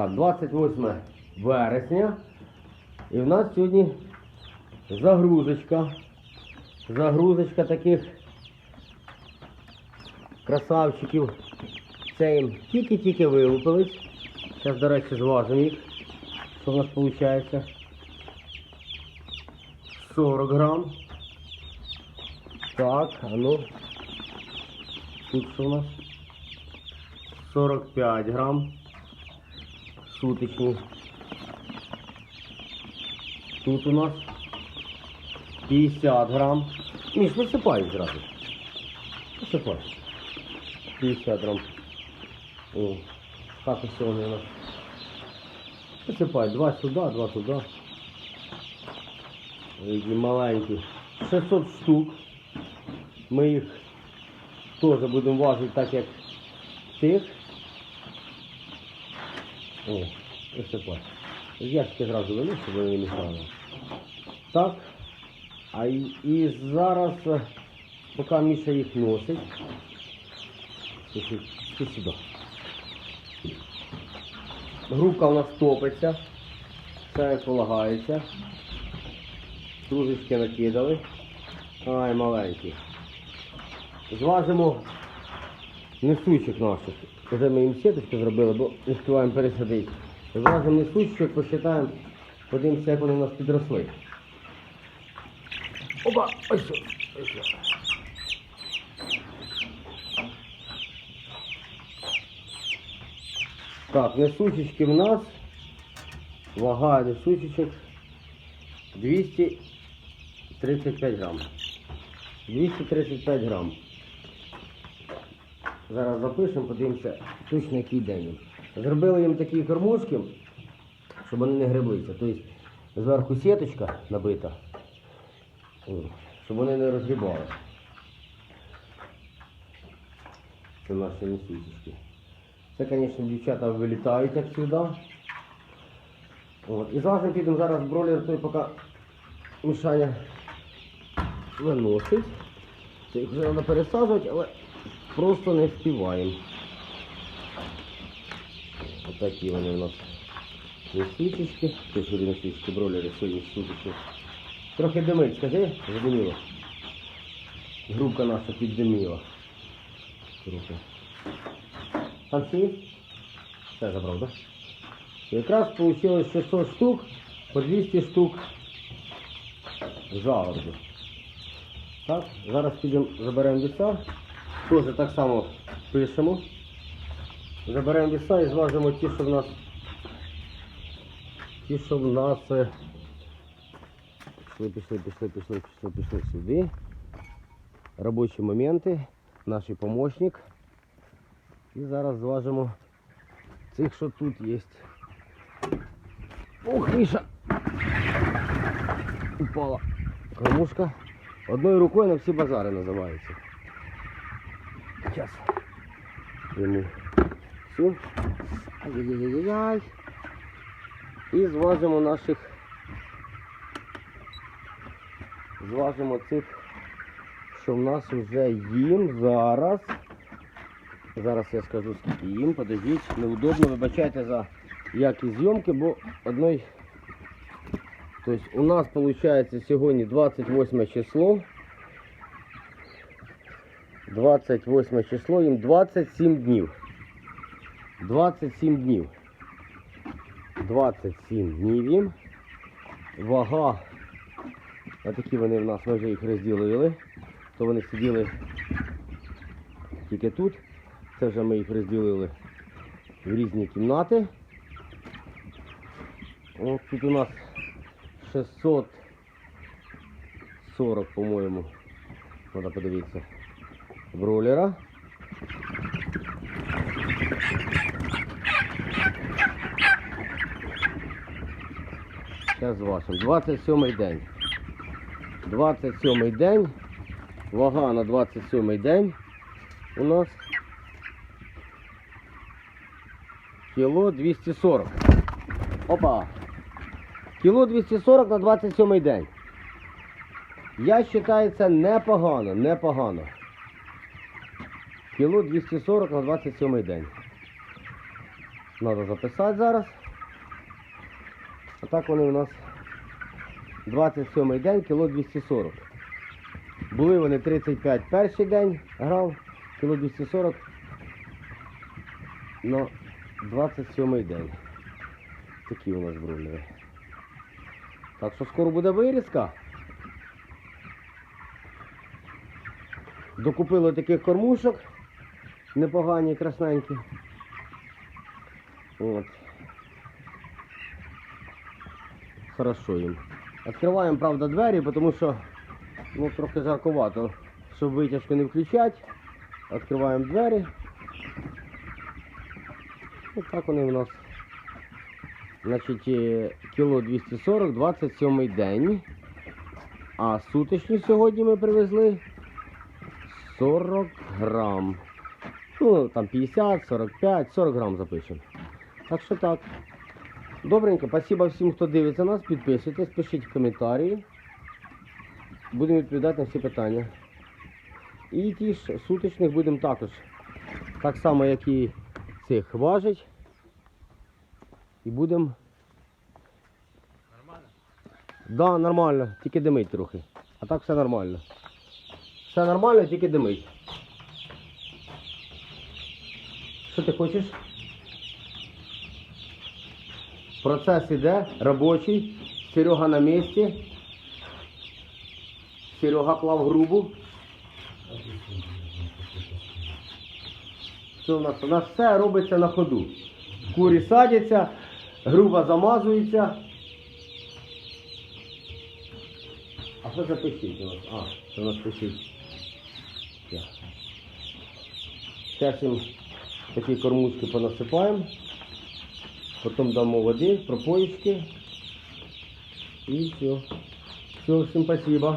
Так, 28 вересня. І в нас сьогодні загрузочка. Загрузочка таких красавчиків. Це їм тільки-тільки вилупились. Зараз, до речі, зважимо їх. Що в нас виходить? 40 грам. Так, а ну. Тут що у нас? 45 грам. Суточні. Тут у нас 50 грам. Міш, висипай зразу. Висипай. 50 грам. О, как все у нас. Висипай, два сюди, два туди. Які маленькі. 600 штук. Ми їх теж будемо важити так, як тих. О, висипай. Ящики зразу вели, щоб вони не мішали. Так. А і, і зараз, е, поки Міша їх носить, ти, сюди. Грубка у нас топиться, все полагається. Тружечки накидали. Ай, маленькі. Зважимо несучих наших. Вже ми їм сіточку зробили, бо не співаємо пересадити. Зважимо несучих, посчитаємо, подивимося, як вони у нас підросли. Опа! Ось що, ось що. Так, несучечки в нас. Вага несучечок 235 грам. 235 грам. Зараз запишемо, подивимося точно який день. Зробили їм такі кормушки, щоб вони не греблися. Тобто зверху сіточка набита, щоб вони не розгрібали. Це наші несусічки. Це, звісно, дівчата вилітають завжди. От. І зразу підемо зараз бролер той поки Мішаня виносить. Це їх вже треба пересаджувати, але просто не встигаємо. Отакі вони у нас несучечки. Це сюди несучечки, бролери сьогодні сутички. Трохи димить, скажи, задиміло. Грубка наша піддиміла. Всі? є? Все забрав, так? Да? Якраз вийшло 600 штук по 200 штук жалоби. Так, зараз підемо, заберемо віса. Теж так само пишемо. Заберемо віса і зважимо ті, що в нас. Ті, що в нас. е, Пішли, пішли, пішли, пішли, пішли, пішли сюди. Робочі моменти, наш помощник. І зараз зважимо цих, що тут є. Ух, Міша! Упала кормушка. Одною рукою на всі базари називається. Зараз. Йому всю. Ай-яй-яй-яй. І зважимо наших. Зважимо цих, що в нас вже їм зараз. Зараз я скажу скільки їм, подождіть, неудобно, вибачайте за якість зйомки, бо одної. Тобто у нас виходить сьогодні 28 число. 28 число, їм 27 днів. 27 днів. 27 днів їм. Вага. Отакі вони в нас, ми вже їх розділили. То вони сиділи тільки тут. Це вже ми їх розділили в різні кімнати. От тут у нас 640, по-моєму. Треба подивитися. Бройлера. Зараз зважимо. 27 день. 27 день. Вага на 27 день у нас кіло 240. Опа! Кіло 240 на 27 день. Я вважаю, це непогано, непогано. Кіло 240 на 27 день. Треба записати зараз. А так вони у нас 27 день, кіло 240. Були вони 35 перший день, грав, кіло 240 на 27 день. Такі у нас бройлери. Так що скоро буде вирізка. Докупили таких кормушок. Непогані, красненькі. От. Хорошо їм. Відкриваємо, правда, двері, тому що ну, трохи жарковато. Щоб витяжку не включати. Відкриваємо двері. Ось так вони у нас. Значить, е, кіло 240, 27 день. А суточні сьогодні ми привезли 40 грам. Ну, там 50, 45, 40 грам запишемо. Так що так. Добренько, спасибо всім, хто дивиться нас. Підписуйтесь, пишіть коментарі. Будемо відповідати на всі питання. І ті ж суточних будемо також. Так само, як і цих важить. І будемо. Нормально? Да, нормально, тільки димить трохи. А так все нормально. Все нормально, тільки димить. Що ти хочеш? Процес іде, робочий. Серега на місці. Серега клав грубу. Що у нас? У нас все робиться на ходу. Курі садяться, груба замазується. А що це пишіть у нас? А, це у нас пишіть. Зараз їм такі кормушки понасипаємо. Потім дамо води, пропоїчки. І все. Все, всім спасибо.